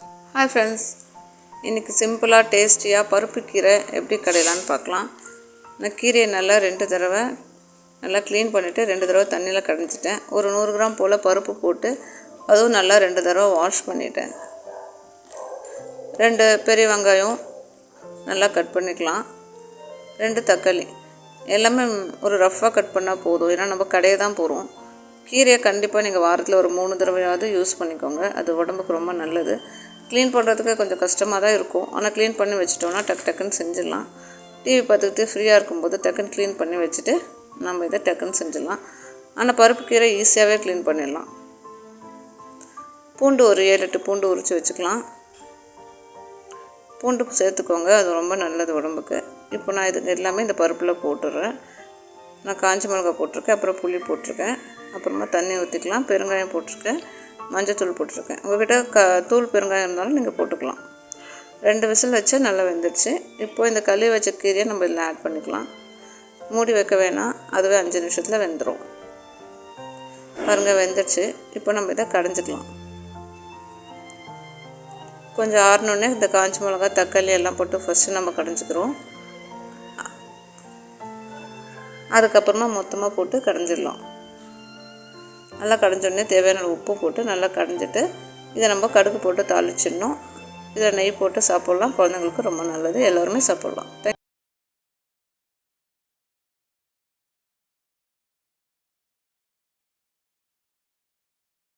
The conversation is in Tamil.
ஹாய் ஃப்ரெண்ட்ஸ் இன்றைக்கி சிம்பிளாக டேஸ்டியாக பருப்பு கீரை எப்படி கடையலான்னு பார்க்கலாம். நான் கீரையை நல்லா ரெண்டு தடவை நல்லா க்ளீன் பண்ணிவிட்டு ரெண்டு தடவை தண்ணியில் கடைஞ்சிட்டேன். ஒரு நூறு கிராம் போல் பருப்பு போட்டு அதுவும் நல்லா ரெண்டு தடவை வாஷ் பண்ணிட்டேன். ரெண்டு பெரிய வெங்காயம் நல்லா கட் பண்ணிக்கலாம். ரெண்டு தக்காளி. எல்லாமே ஒரு ரஃப்பாக கட் பண்ணால் போதும். ஏன்னா நம்ம கடையை தான் போகிறோம் கீரையை கண்டிப்பாக நீங்கள் வாரத்தில் ஒரு மூணு தடவையாவது யூஸ் பண்ணிக்கோங்க. அது உடம்புக்கு ரொம்ப நல்லது. க்ளீன் பண்ணுறதுக்கு கொஞ்சம் கஷ்டமாக தான் இருக்கும். ஆனால் க்ளீன் பண்ணி வச்சுட்டோம்னா டக்கு டக்குன்னு செஞ்சிடலாம். டிவி பார்த்துக்கிட்டு ஃப்ரீயாக இருக்கும்போது டக்குன்னு க்ளீன் பண்ணி வச்சுட்டு நம்ம இதை டக்குன்னு செஞ்சிடலாம். ஆனால் பருப்பு கீரை ஈஸியாகவே க்ளீன் பண்ணிடலாம். பூண்டு ஒரு ஏழு எட்டு பூண்டு உரித்து வச்சுக்கலாம். பூண்டு சேர்த்துக்கோங்க. அது ரொம்ப நல்லது உடம்புக்கு. இப்போ நான் இது எல்லாமே இந்த பருப்பில் போட்டுடுறேன். நான் காஞ்ச மிளகா போட்டிருக்கேன் அப்புறம் புளி போட்டிருக்கேன். அப்புறமா தண்ணி ஊற்றிக்கலாம் பெருங்காயம் போட்டிருக்கேன். மஞ்சத்தூள் போட்டிருக்கேன். உங்கள்கிட்ட க தூள் பெருங்காயம் இருந்தாலும் நீங்கள் போட்டுக்கலாம். ரெண்டு விசில் வச்சு நல்லா வெந்துடுச்சு இப்போது இந்த களி வச்ச கீரையை நம்ம இதில் ஆட் பண்ணிக்கலாம். மூடி வைக்க வேணாம். அதுவே அஞ்சு நிமிஷத்தில் வெந்துடும் பாருங்கள் வெந்துடுச்சு இப்போ நம்ம இதை கடைஞ்சிக்கலாம். கொஞ்சம் ஆறினோடனே இந்த காஞ்சி மிளகா தக்காளி எல்லாம் போட்டு ஃபஸ்ட்டு நம்ம கடைஞ்சிக்கிறோம். அதுக்கப்புறமா மொத்தமாக போட்டு கடைஞ்சிடலாம். நல்லா கடைஞ்சோடனே தேவையான உப்பு போட்டு நல்லா கடைஞ்சிட்டு இதை நம்ம கடுகு போட்டு தாளிச்சிடணும். இதில் நெய் போட்டு சாப்பிட்லாம். குழந்தைங்களுக்கு ரொம்ப நல்லது. எல்லோருமே சாப்பிட்லாம்.